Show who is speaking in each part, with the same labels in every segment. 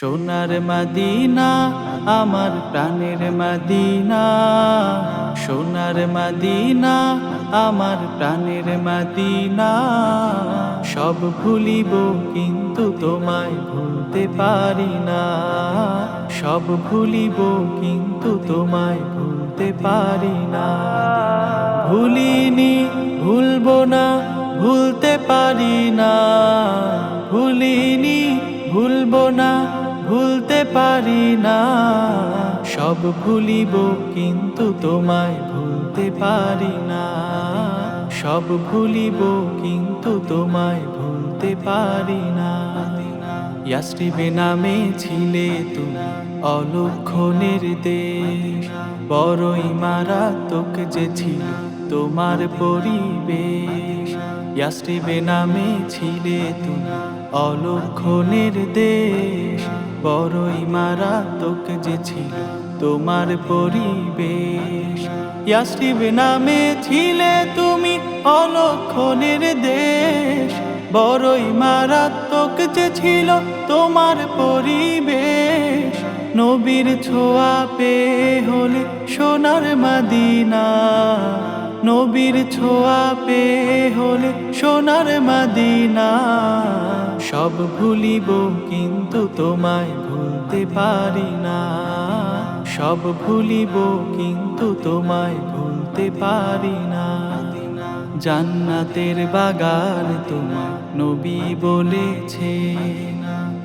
Speaker 1: সোনার মাদিনা, আমার প্রাণের মাদিনা। সোনার মাদিনা, আমার প্রাণের মাদিনা। সব ভুলিব কিন্তু তোমায় ভুলতে পারি না। সব ভুলিব কিন্তু তোমায় ভুলতে পারি না। ভুলিনি, ভুলব না, ভুলতে পারি না। ভুলিনি, ভুলবো না ভুলতে পারি না। সব ভুলিব কিন্তু তোমায় ভুলতে পারি না। সব ভুলিব কিন্তু তোমায় ভুলতে পারি না। ইয়াস্রিবে নামে ছিলে তুমি অলক্ষণের দেশ বড়ই মারাত্মক যে ছিল তোমার পরিবেশ। ইয়াস্রিবে নামে ছিলে তুমি অলক্ষণের দেশ বড়ই মারাত্মক যে ছিল তোমার পরিবেশ। ইয়াস্রিবে নামে ছিলে তুমি অলক্ষণের দেশ বড়ই মারাত্মক যে ছিল তোমার পরিবেশ। নবীর ছোঁয়া পে হলে সোনার মাদিনা। নবীর ছোঁয়া পেয়ে হলে সোনার মাদিনা। সব ভুলিব কিন্তু তোমায় ভুলতে পারি না। সব ভুলিব কিন্তু তোমায় ভুলতে পারি না। জান্নাতের বাগান তোমার নবী বলেছে,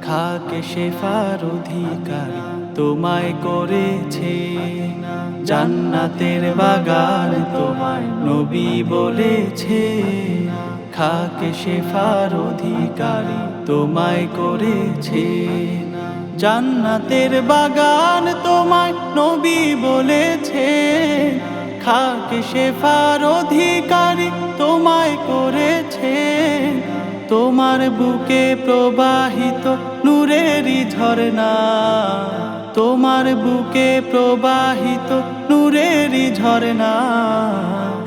Speaker 1: খাকে শেফার অধিকার তোমায় করেছে। জান্নাতের বাগান তোমায় নবী বলেছে, খাকে শেফার অধিকারী তোমায় করেছে। জান্নাতের বাগান তোমায় নবী বলেছে, খাকে শেফার অধিকারী তোমায় করেছে। তোমার বুকে প্রবাহিত নূরেরই ঝরনা তোমার বুকে প্রবাহিত নূরেরই ঝরনা